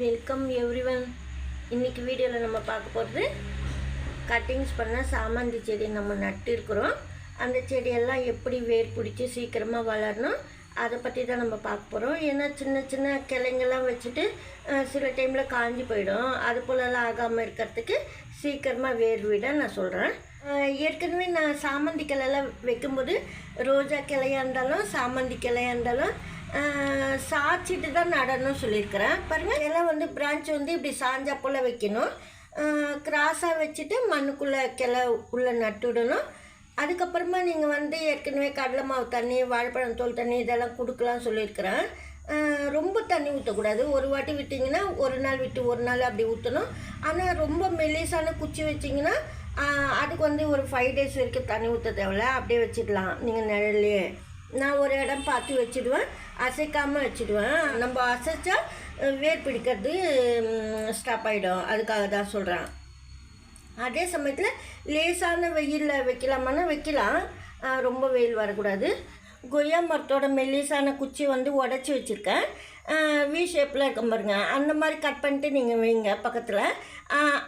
Welcome every one இன்றைக்கி வீடியோவில் நம்ம பார்க்க போகிறது கட்டிங்ஸ் பண்ண சாமந்தி செடி நம்ம நட்டு இருக்கிறோம். அந்த செடியெல்லாம் எப்படி வேர் பிடிச்சி சீக்கிரமாக வளரணும் அதை பற்றி தான் நம்ம பார்க்க போகிறோம் ஏன்னா சின்ன சின்ன கிளைங்கெல்லாம் வச்சுட்டு சில டைமில் காஞ்சி போயிடும். அது போலலாம் ஆகாமல் இருக்கிறதுக்கு சீக்கிரமாக வேர் விட நான் சொல்கிறேன் ஏற்கனவே நான் சாமந்தி கிளையெல்லாம் வைக்கும்போது ரோஜா கிளையாக இருந்தாலும் சாமந்தி கிளையாக இருந்தாலும் சாய்ச்சிட்டு தான் நடணும்னு சொல்லியிருக்கிறேன். பாருங்கள் எல்லாம் வந்து பிரான்ச் வந்து இப்படி சாஞ்சா போல் வைக்கணும். கிராஸாக வச்சுட்டு மண்ணுக்குள்ளே கிளை உள்ளே நட்டுவிடணும் அதுக்கப்புறமா நீங்கள் வந்து ஏற்கனவே கடலை மாவு தண்ணி வாழைப்பழம் தோல் தண்ணி இதெல்லாம் கொடுக்கலாம்னு சொல்லியிருக்கிறேன். ரொம்ப தண்ணி ஊற்றக்கூடாது ஒரு வாட்டி விட்டிங்கன்னா ஒரு நாள் விட்டு ஒரு நாள் அப்படி ஊற்றணும் ஆனால் ரொம்ப மெலிசான குச்சி வச்சிங்கன்னா அதுக்கு வந்து ஒரு ஃபைவ் டேஸ் வரைக்கும் தண்ணி ஊற்ற தேவையில்ல. அப்படியே வச்சிடலாம் நீங்கள் நிழல்லையே நான் ஒரு இடம் பார்த்து வச்சுடுவேன். அசைக்காமல் வச்சுடுவேன். நம்ம அசைச்சா வேர் பிடிக்கிறது ஸ்டாப் ஆகிடும் அதுக்காக தான் சொல்கிறேன் அதே சமயத்தில் லேசான வெயிலில் வைக்கலாமான்னா வைக்கலாம். ரொம்ப வெயில் வரக்கூடாது. கொய்யா மரத்தோட மெல்லிசான குச்சி வந்து உடச்சி வச்சுருக்கேன். வி ஷேப்பில் இருக்க பாருங்க. அந்த மாதிரி கட் பண்ணிட்டு நீங்கள் வைங்க பக்கத்தில்.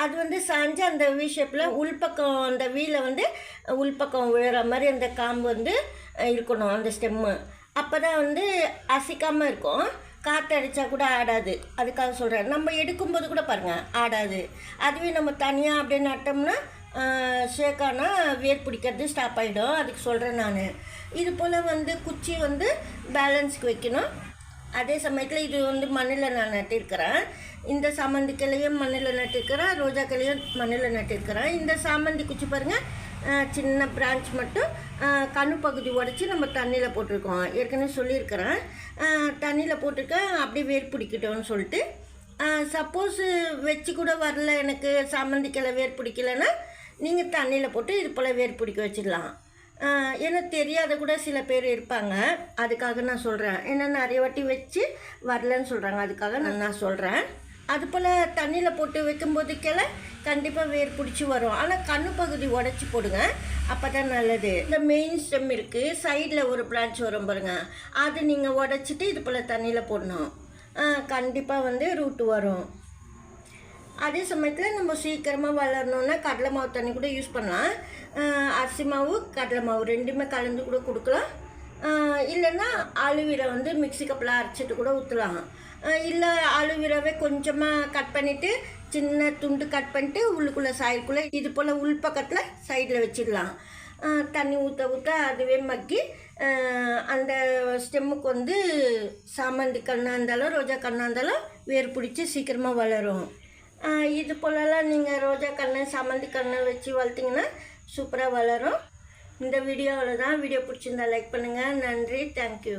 அது வந்து சாஞ்சு அந்த வி ஷேப்பில் உள்பக்கம் அந்த வீல வந்து உள்பக்கம் விழுற மாதிரி அந்த காம்பு வந்து இருக்கணும் அந்த ஸ்டெம்மு அப்போ தான் வந்து அசைக்காமல் இருக்கும். காற்று அடித்தா கூட ஆடாது. அதுக்காக சொல்கிறேன் நம்ம எடுக்கும்போது கூட பாருங்கள் ஆடாது. அதுவே நம்ம தனியாக அப்படியே நட்டோம்னா ஷேக்கானா வேர் பிடிக்கிறது ஸ்டாப் ஆகிடும் அதுக்கு சொல்கிறேன் நான். இது போல் வந்து குச்சி வந்து பேலன்ஸ்க்கு வைக்கணும். அதே சமயத்தில் இது வந்து மண்ணில் நான் நட்டிருக்கிறேன். இந்த சாமந்தி கிளையும் மண்ணில் நட்டிருக்கிறேன். ரோஜா கிளையும் மண்ணில் நட்டிருக்கிறேன். இந்த சாமந்தி குச்சி பாருங்கள் சின்ன பிரான்ச் மட்டும் அஹ், கணு பகுதி உடச்சி நம்ம தண்ணியில் போட்டிருக்கோம். ஏற்கனவே சொல்லியிருக்கிறேன். தண்ணியில் போட்டிருக்கேன் அப்படியே வேர் பிடிக்கட்டும்னு சொல்லிட்டு. சப்போஸ் வச்சு கூட வரல எனக்கு சாமந்தி வேர் பிடிக்கலன்னா நீங்கள் தண்ணியில் போட்டு இது போல் வேர் பிடிக்க வச்சிடலாம். ஏன்னா தெரியாத கூட சில பேர் இருப்பாங்க. அதுக்காக நான் சொல்கிறேன் ஏன்னா நிறைய வாட்டி வச்சு வரலன்னு சொல்கிறாங்க அதுக்காக நான் நான் சொல்கிறேன் அது போல் தண்ணியில் போட்டு வைக்கும்போது கிளை கண்டிப்பாக வேர் பிடிச்சி வரும். ஆனால் கண்ணு பகுதி உடச்சி போடுங்க. அப்போ தான் நல்லது. இந்த மெயின் ஸ்டெம் இருக்குது சைடில் ஒரு பிரான்ச் வரும் பாருங்க. அது நீங்கள் உடச்சிட்டு இது போல் தண்ணியில் போடணும். கண்டிப்பாக வந்து ரூட்டு வரும். அதே சமயத்தில் நம்ம சீக்கிரமாக வளரணுன்னா கடலை மாவு தண்ணி கூட யூஸ் பண்ணலாம். அரிசி மாவு கடலை மாவு ரெண்டுமே கலந்து கூட கொடுக்கலாம். இல்லைன்னா அலுவீரை வந்து மிக்சி கப்பில் அரைச்சிட்டு கூட ஊற்றலாம் இல்லை அலுவீராவே கொஞ்சமாக கட் பண்ணிவிட்டு சின்ன துண்டு கட் பண்ணிட்டு உள்ளுக்குள்ளே சாயலுக்குள்ளே இது போல் உள்பக்கத்தில் சைடில் வச்சிடலாம் தண்ணி ஊற்ற ஊற்ற அதுவே மக்கி அந்த ஸ்டெம்முக்கு வந்து சாமந்தி கண்ணாக இருந்தாலும் ரோஜா கண்ணாக இருந்தாலும் வேர் பிடிச்சி சீக்கிரமாக வளரும். இது போலலாம் நீங்கள் ரோஜா கண்ணு சாமந்தி கண்ணு வச்சு வளர்த்திங்கன்னா சூப்பராக வளரும். இந்த வீடியோவில் தான் வீடியோ பிடிச்சிருந்தா லைக் பண்ணுங்கள் நன்றி. தேங்க்யூ